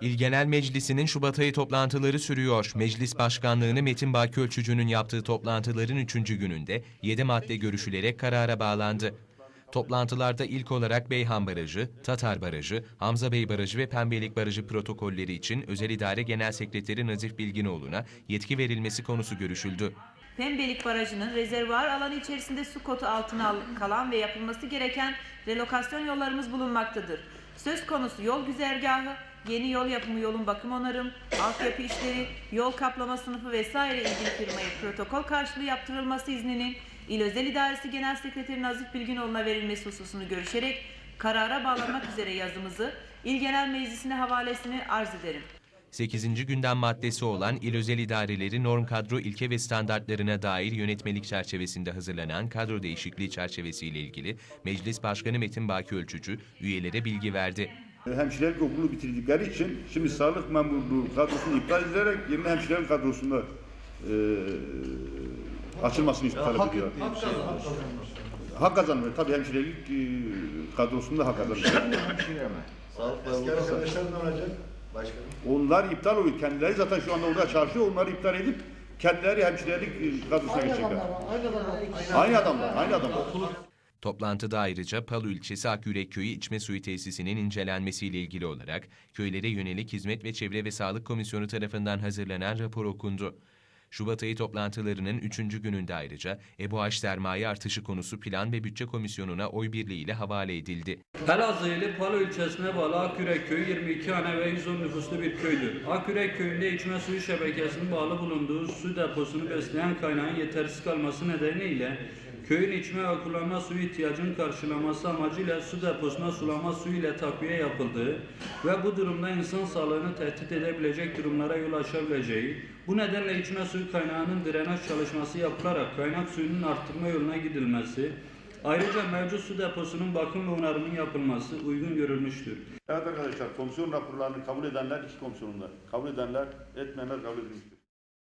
İl Genel Meclisi'nin Şubat ayı toplantıları sürüyor. Meclis Başkanlığı'nı Metin Baki Ölçücü'nün yaptığı toplantıların 3. gününde 7 madde görüşülerek karara bağlandı. Toplantılarda ilk olarak Beyhan Barajı, Tatar Barajı, Hamza Bey Barajı ve Pembelik Barajı protokolleri için Özel İdare Genel Sekreteri Nazif Bilginoğlu'na yetki verilmesi konusu görüşüldü. Pembelik Barajı'nın rezervuar alanı içerisinde su kotu altına al- kalan ve yapılması gereken relokasyon yollarımız bulunmaktadır. Söz konusu yol güzergahı, yeni yol yapımı, yolun bakım onarım, altyapı işleri, yol kaplama sınıfı vesaire ilgili firmaya protokol karşılığı yaptırılması izninin İl Özel İdaresi Genel Sekreteri Nazif Bilginoğlu'na verilmesi hususunu görüşerek karara bağlanmak üzere yazımızı İl Genel Meclisi'ne havalesini arz ederim. 8. gündem maddesi olan il özel idareleri norm kadro ilke ve standartlarına dair yönetmelik çerçevesinde hazırlanan kadro değişikliği çerçevesiyle ilgili Meclis Başkanı Metin Baki Ölçücü üyelere bilgi verdi. Hemşirelik okulu bitirdikleri için şimdi sağlık memurluğu kadrosunu iptal edilerek yerine hemşirelik kadrosunda e, açılmasını talep ediyor. Hak kazanmıyor. Tabii hemşirelik e, kadrosunda hak kazanmıyor. Eski arkadaşlar ne olacak? Başkanım. Onlar iptal oluyor. Kendileri zaten şu anda orada çalışıyor. Onları iptal edip kendileri hemşirelik e, kadrosuna geçecekler. Aynı adamlar, aynı adamlar. Toplantıda ayrıca Palu ilçesi Akyürek Köyü içme suyu tesisinin incelenmesiyle ilgili olarak köylere yönelik hizmet ve çevre ve sağlık komisyonu tarafından hazırlanan rapor okundu. Şubat ayı toplantılarının üçüncü gününde ayrıca EBOH sermaye artışı konusu plan ve bütçe komisyonuna oy birliğiyle havale edildi. Elazığ ili Palu ilçesine bağlı Akürek Köyü 22 hane ve 110 nüfuslu bir köydür. Akürek Köyü'nde içme suyu şebekesinin bağlı bulunduğu su deposunu besleyen kaynağın yetersiz kalması nedeniyle köyün içme ve kullanma suyu ihtiyacının karşılaması amacıyla su deposuna sulama suyu ile takviye yapıldığı ve bu durumda insan sağlığını tehdit edebilecek durumlara yol açabileceği, bu nedenle içme suyu kaynağının drenaj çalışması yapılarak kaynak suyunun arttırma yoluna gidilmesi, Ayrıca mevcut su deposunun bakım ve onarımının yapılması uygun görülmüştür. Evet arkadaşlar komisyon raporlarını kabul edenler iki komisyonunda. Kabul edenler, etmeyenler kabul edilmiştir.